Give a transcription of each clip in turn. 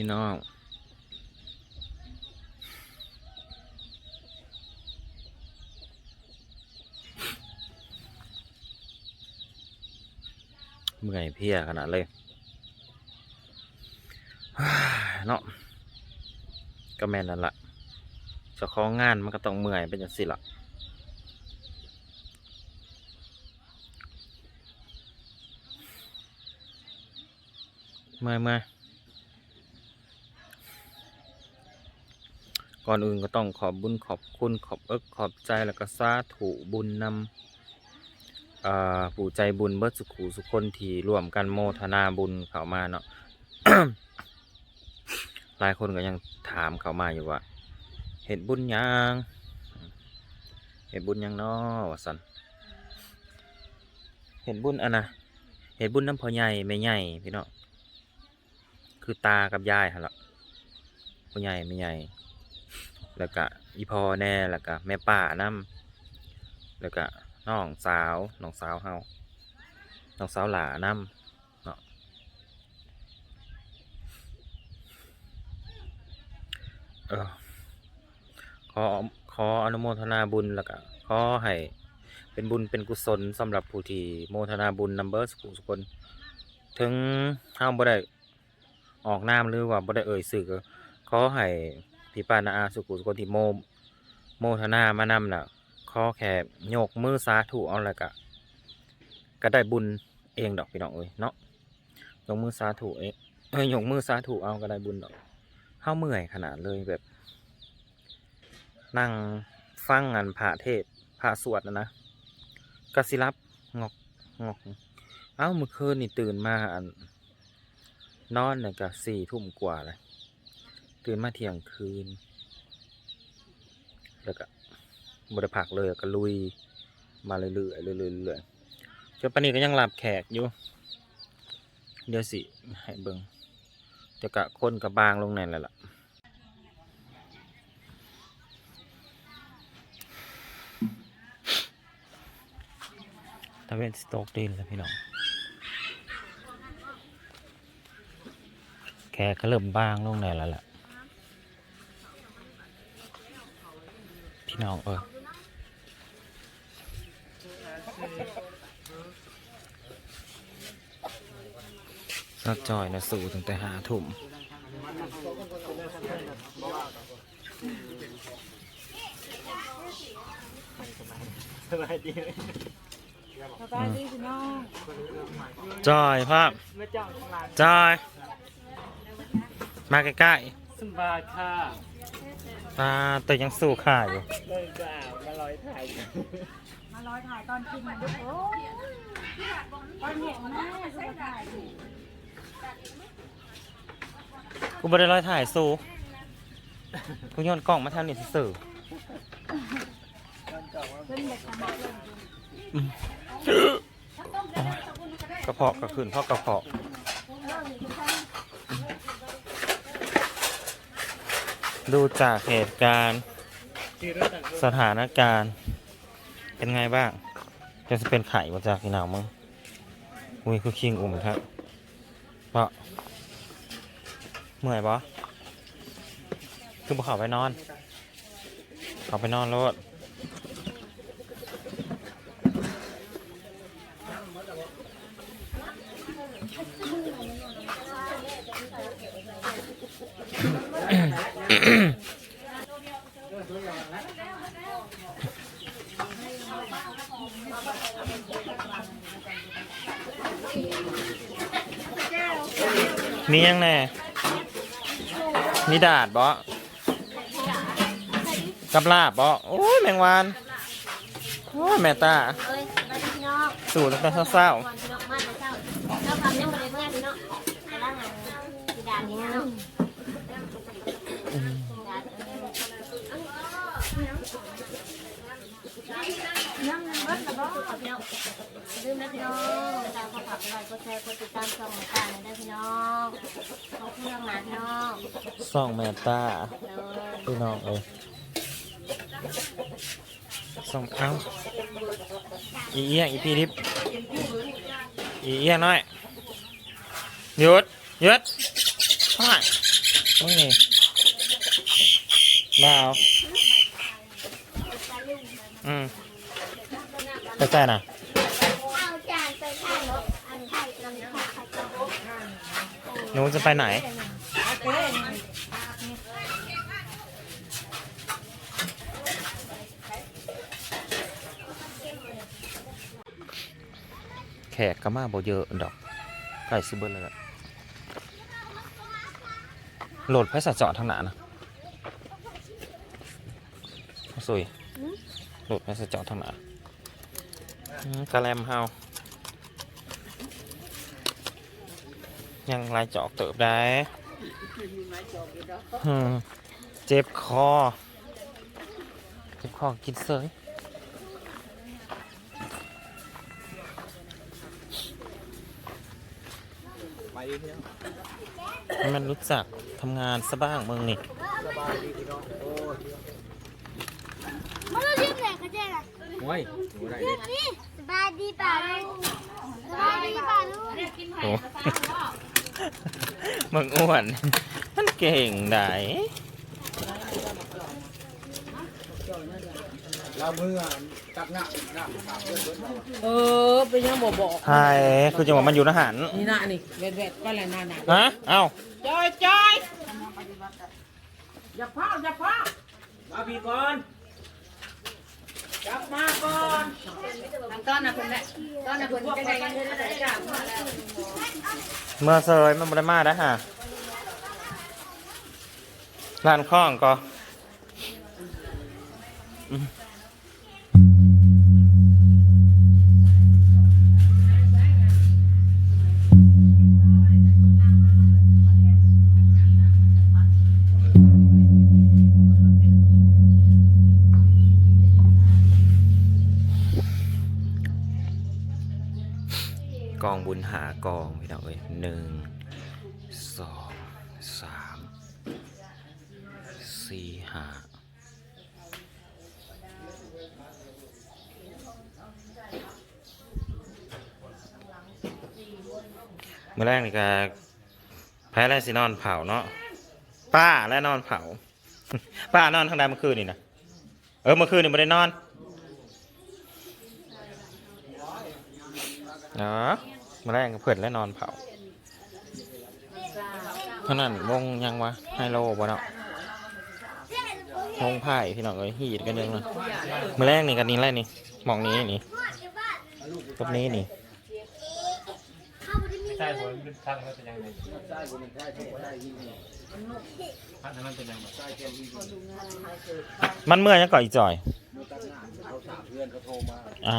พี่น้องเมื่อยเพียขนาดเลยเนาะก็แม่นนั่นละจะของงานมันก็ต้องเมื่อยเป็นอย่างสิละเมื่อยเมื่อย ก่อนอื่นก็ต้องขอบบุญขอบคุณขอบเอิกขอบใจแล้วก็สาธุบุญนำผู้ใจบุญเบิดสุขูสุคนที่ร่วมกันโมทนาบุญเข้ามาเนาะ หลายคนก็ยังถามเข้ามาอยู่ว่าเห็ดบุญยังเห็ดบุญยังเนาะวสันเห็ดบุญอันนะเห็ดบุญน้ำพอใหญ่แม่ใหญ่พี่เนาะคือตากับยายฮะละพอใหญ่แม่ใหญ่ แล้วก็อีพ่อแน่แล้วก็แม่ป้าน้ำแล้วก็น้องสาวน้องสาวเฮาน้องสาวหลานำเนาะเออขอขออนุโมทนาบุญแล้วก็ขอให้เป็นบุญเป็นกุศลสำหรับผู้ที่โมทนาบุญนัมเบอร์สุขุสุคน ถึงเฮาบ่ได้ออกนามหรือว่าบ่ได้เอ่ยชื่อก็ขอให้ พี่ป้านาอาสุขุสุคนที่โมโมทนามานำน่ะข้อแค่โยกมือสาธุเอาล้วก็ก็ได้บุญเองดอกพี่น้องเอ้ยเนาะยกมือสาธุเองเอ้ยยกมือสาธุเอาก็ได้บุญดอกเฮาเมื่อยขนาดเลยแบบ นั่งฟังงานพระเทศพระสวดนะนะกสิรับงอกงอก เอ้าเมื่อคืนนี่ตื่นมาอันนอนเนี่ยก็สี่ทุ่มกว่าเลย ตื่นมาเที่ยงคืน แล้วก็บริผักเลยก็ลุย มาเรื่อยๆเรื่อยๆเจนปานนี้ก็ยังหลับแขกอยู่ เดี๋ยวสิให้เบิงจะกะคนกับบางลงในแล้วล่ะตะเวนสโตกดินแล้วพี่น้อง แขกก็เริ่มบางลงในแล้วล่ะ น้องเออสักจอยนะสู่ตั้งแต่หาถุ่มสบายดีสบายดีพี่น้องจอยภาพไม่จ้องลาจอย มาใกล้สบายค่ะๆ ตาแต่ยังสู้ข่าอยู่เลยจ้ามาลอยถ่ายมาลอยถ่ายตอนกินโอ้ยตอนเห็นแม่สุดถ่ายสิกูบ่ได้ร้อยถ่ายสู้กูโยนกล่องมาทางนี้สื่อเพิ่นเด็กกันมาเล่นอยู่กระเพาะก็ขึ้นเพราะกระเพาะ ดูจากเหตุการณ์ สถานการณ์ เป็นไงบ้างจะจะเป็นไข่มาจากที่หนาวมั้งอุ้ยคือคิงอุ่มครับเพราะเมื่อยปะคือบ่เขาไปนอน เขาไปนอนรถ มียังแน่ มีดาดบ่กับลาบบ่โอ้ยแมงวันโอ้ยแม่ตาเอ้ยมาพี่น้องสู่ตั้งแต่เศร้าก่อนพี่น้องมาแต่เช้าเราทำยังไงเมื่อพี่น้องไปล้างงานสีดานนี้เนาะยังเบิดละบ่พี่น้อง ลืมนะพี่น้องติดตามขอฝากไปไว้กดแชร์กดติดตามช่องของการได้พี่น้องขอบคุณมากนะพี่น้องส่องแม่ตาเลยพี่น้องเอ้ยส่องเอ้าอีเอียงอีพีดิบอีเอียงน้อยหยุดหยุดทำไมมึงนี่มาเอาอืมไปใส่น่ะ เอาจานไปข้างรถอันไทยนำข้าวข้าวต้ม ห นูจะไปไหน แขกก็มาบ่เยอะดอกไก่ซิเบิร์เลยอะโหลดไพ่สัจจอทางหนานะสุยโหลดไพ่สัจจอทางหนาอืมกะแลมเฮา ยังลายจอกเติบได้อืมเจ็บคอ เจ็บคอกินเสยไปเที่ยวให้มันรู้จักทำงานซะบ้างมึงนี่สบายดีพี่น้องโอ้ยมันเราเรียกแหล่กระเจี๊ยบโอ้ยหนูได้ดินี่สบายดีป่าลูกสบายดีป่าลูกโอ้ มึงอ้วน มันเก่งได้เราเมื่อตักหน้าหน้าตาเพื่อนเพื่อนเออเป็นยังบอกบอกใช่คือจังหวะมันอยู่ทหารนี่นะนี่เวทเวทก็แหละนั่นน่ะฮะเอ้าจอยจอยอย่าพ้าอย่าพ้ามาพี่ก่อน จับมาก่อนต้อนนะคุณแม่ต้อนนะคุณจะได้ยังได้ได้จ้าเมื่อเซยมันบริมาได้อฮะร้านข้องก็อืมก กองพี่น้องเอ้ยหนึ่งสองสามสี่ห้าเมื่อแรกนี่ก็แพ้แล้วสินอนเผาเนาะป้าและนอนเผา ป้านอนทางใดเมื่อคืนนี่นะเออเมื่อคืนนี่ไม่ได้นอนเนาะเมื่อแรกก็เพื่อนและนอนเผาเท่านั้นวงยังวะไฮโลบ่เนาะวงไพ่พี่น้องเอ้ยฮีดกันยังเลยมาแรกนี่กันนี้แรกนี่หมองนี้นี่กับนี้นี่ใช่ผมเป็นทางมันเป็นยังไงใช่ผมเป็นใช่ผมได้ยินพันนั้นเป็นยังไงใช่แค่ยินมันเมื่อยยังก่อนอีจ่อยเมื่อตักหน้าเขาสามเพื่อนเขาโทรมา เอ้า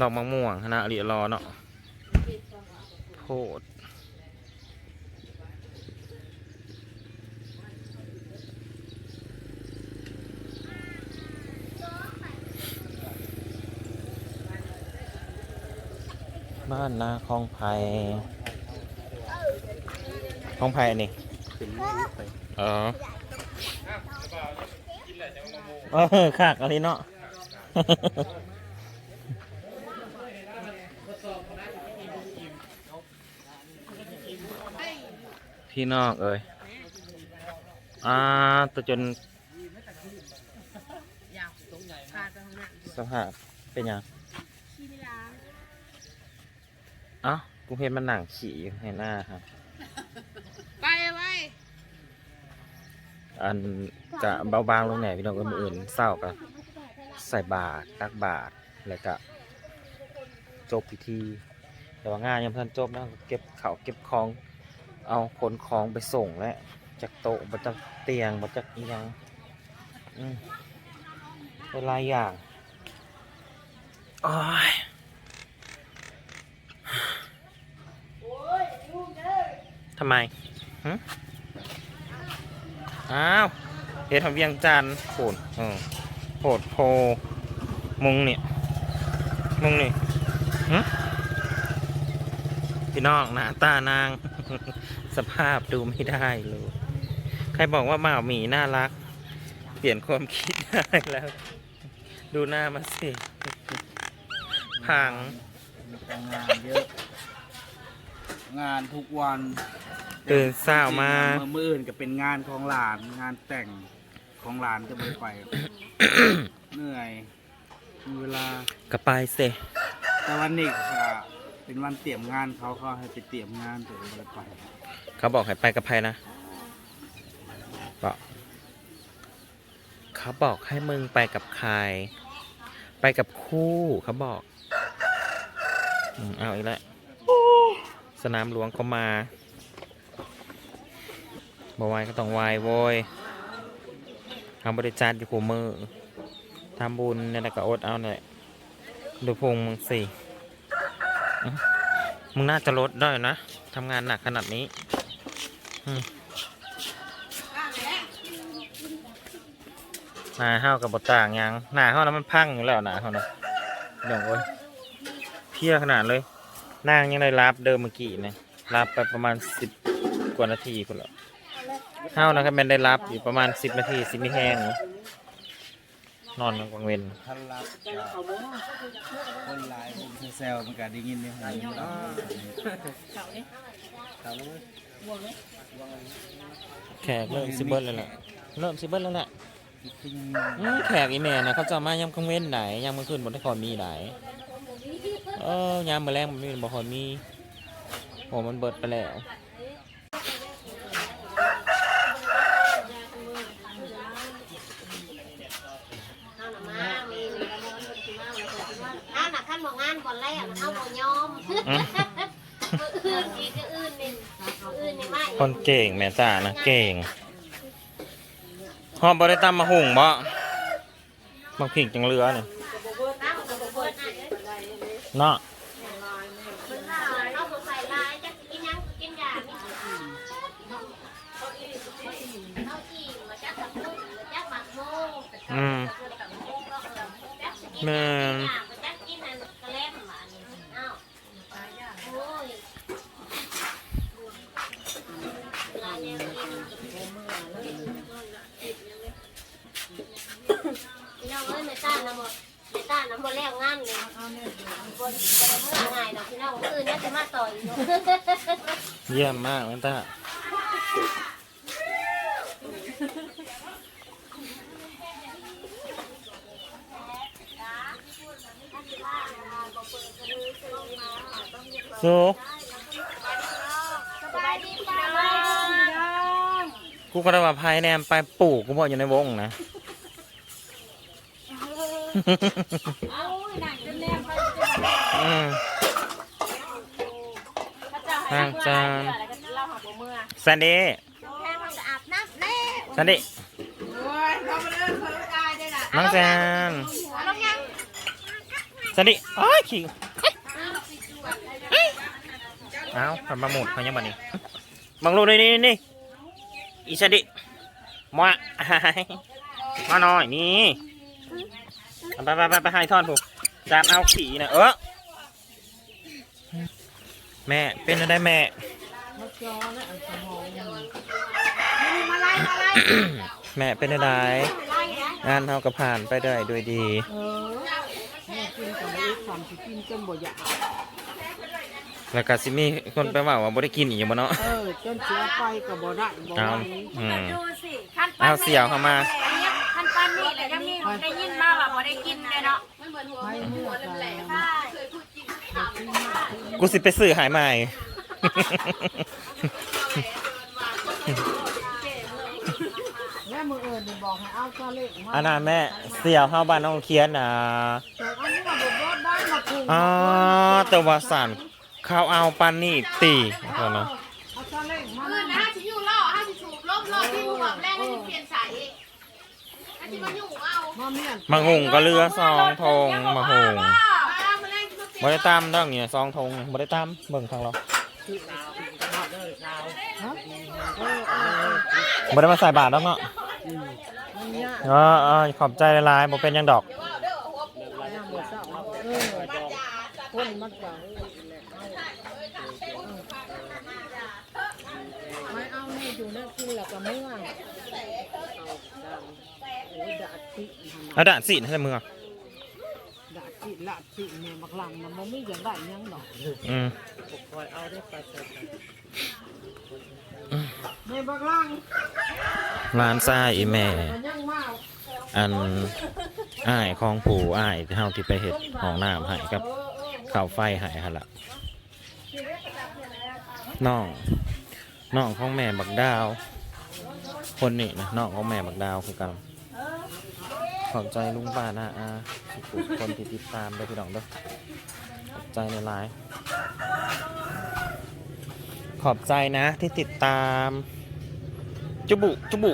ดอกมะม่วงคณะเรียรอเนาะโพดบ้านนาคลองไผ่คลองไผ่อันนี่เป็นเรื่องไปเออเออขากอะไรเนาะ พี่นอกเอ้ยอ่าตัวจนสภาพเป็นยังเอ้ากูเห็นมันหนังขี่อยู่ในหน้าครับไปไว้อันกะเบาบางลงแหน่พี่น้องก็มืออื่นเศร้าก็ใส่บาตรตักบาตรแล้วก็จบพิธีแต่ว่างานยังเพิ่นจบนะเก็บเขาวเก็บของ เอาขนของไปส่งแล้วจากโต๊ะมาจากเตียงมาจากอีหยังอืมเป็นหลายอย่างโอ้ยทำไมหึอ้าวเฮ็ดทำเวียงจันทน์โผดเออโผดโพมุงเนี่ย มุงนี่หึ พี่น้องหน้าตานาง สภาพดูไม่ได้เลยใครบอกว่าหมาหมีน่ารัก เปลี่ยนความคิดได้แล้ว ดูหน้ามาสิพังทำงานเยอะ งานทุกวันตื่นเช้ามาเมื่อมื่ออื่นก็เป็นงานของหลานงานแต่งของหลานจะไม่ไป เหนื่อยมีเวลากระไปเซแต่วันนี้ก็ เป็นวันเตรียมงานเขาเขาให้ไปเตรียมงานแต่ไม่ได้ไปเขาบอกให้ไปกับใครนะบอกเขาบอกให้มึงไปกับใคร ไปกับคู่เขาบอกอืมเอาอีกแล้วสนามหลวงก็มาบวายก็ต้องวายโวยทำบริจาคอยู่คู่มือทำบุญเนี่ยแหละก็อดเอาเนี่ยดูพุงมึงสิอื้อ มึงน่าจะลดได้นะทำงานหนักขนาดนี้หน้าเห้ากับบต่างยังหน้าเห้าแล้วมันพังอยู่แล้วหน้าเห้านะเดี๋ยวโอ้ยเพลียขนาดเลยนางยังได้รับเดิมเมื่อกี้นี่ยรับไปประมาณสิบกว่านาทีคนละเห้านะครับแมนได้รับอยู่ประมาณสิบนาทีสิมีแห้งอนอนกลางเวน ท่านรับก็คนหลายคนแซวๆมันก็ได้ยินเนี่ยหูแขกเริ่มซิเบิลแล้วแหละเริ่มซิเบิลแล้วแหละขึ้นอืมแขกอีแม่นะเขาจะมายามกลางเว้นไหนยามกลางคืนบนได้คอยมีไหนเออยามมาแรงมันมีบ่คอยมีโอ้มันเบิดไปแล้ว เอาหน่ะมามีเอาหนัก ขั้นบอกงานก่อนแรกเอาบ่ยอมอืมอื่นอีกก็อื่นนี่อื่นนี่ไม่คนเก่งแม่จ้านะเก่งหอบบริตามมาหุงบ่มาผิงจังเรือเนี่ยน้ำกับเบิดน่ะเนาะเอาบ่ใส่ลายจะกินยังกินยานี่เอาจีมาจักกับมุกมาจักหมักโมอืมแม่นมาจักกินอันกระแลมบาดนี้เอ้าโอ้ยลายแนวนี้พี่น้องเอ้ยไม่ต้านนะหมด ไม่แล้วงานเลยบนบนเมื่อไงดอกพี่น้องอื่นเนี่ยจะมาต่อยอยู่เยี่ยมมากแม่จ้าสูสบายดีพี่น้องกูก็ได้ว่าภายแนมไปปลูกกูบอกอยู่ในวงนะ เอาหนังจนแนมไปอืมพระเจ้าให้ทางจานอะไรก็เล่าหาบ่เมื่อแซนดี้แค่ทำจะอาบน้ำแล้วแซนดี้โอ้ยเขามาเล่นเพิ่งตายได้ละน้องแซนลงยังแซนดี้อ้ายขิงเอ้าทำมาหมดเขายังบันนี้บังลูกนี่นี่นี่อีแซนดี้มามาหน่อยนี่ ไปไปไปไปให้ทอนผูกจานเอาขี่นะเออแม่เป็นอะไรแม่มาไล่มาไล่แม่เป็นอะไรไล่นะงานเท่ากับผ่านไปได้ด้วยดีแล้วก็สิมีคนไปว่าว่าบ่ได้กินอีกบ่เนาะเออจนเสียไปก็บ่ได้บ่เอาไหวอืมดูสิขั้นเอาเสี่ยวเข้ามา ขั้นปั้นนี่แหละยังมีได้ยินมาว่าบ่ได้กินเลยเนาะให้เมื่อกันใช่กูสิไปซื้อหายใหม่ แล้วมืออื่นนี่บอกให้เอาซาเล็กมาอันนั้นแม่เสี่ยวเข้าบ้านน้องเคียนนะแต่อันนี้ก็บ่บ่ได้มาคุมอ๋อแต่ว่าสั่นเขาเอาปันนี่ตีก่อนนะเอาซาเล็กมา คือนะสิอยู่รอถ้าสิสูบลมรอที่หัวแรกให้สิเปลี่ยนสายอีกถ้าสิมาอยู่เอา มาเมียนมาหุงก็เรือซองทงมาหุงเอามาแรกมาเปลี่ยนบ่ได้ตามเรื่องเนี่ยซองทงบ่ได้ตามเบิ่งทางเราบ่ได้มาใส่บาทแล้วเนาะอ๋ออ๋อขอบใจหลายๆบ่เป็นหยังดอกคนมันก็ไม่เอานี่อยู่นะกินแล้วก็เมื่อโอ้ยดาดติ เอาด่านสิให้มือดาดสิละสิแม่บักหลังนะบ่มีอย่างได้หยังดอกอืมแม่บักหลังร้านซ่าอีแม่ มันยังมาอันอ้ายของผู้อ้ายที่เฮาที่ไปเฮ็ดห้องน้ำให้กับข้าวไฟให้หั่นล่ะน้องน้องของแม่บักดาว คนนี้นะน้องของแม่บักดาวคือกัน ขอบใจลุงป้านะอาทุกคนที่ติดตามด้วยพี่น้องด้วยขอบใจในไลน์ขอบใจนะที่ติดตาม จุบุ จุบุ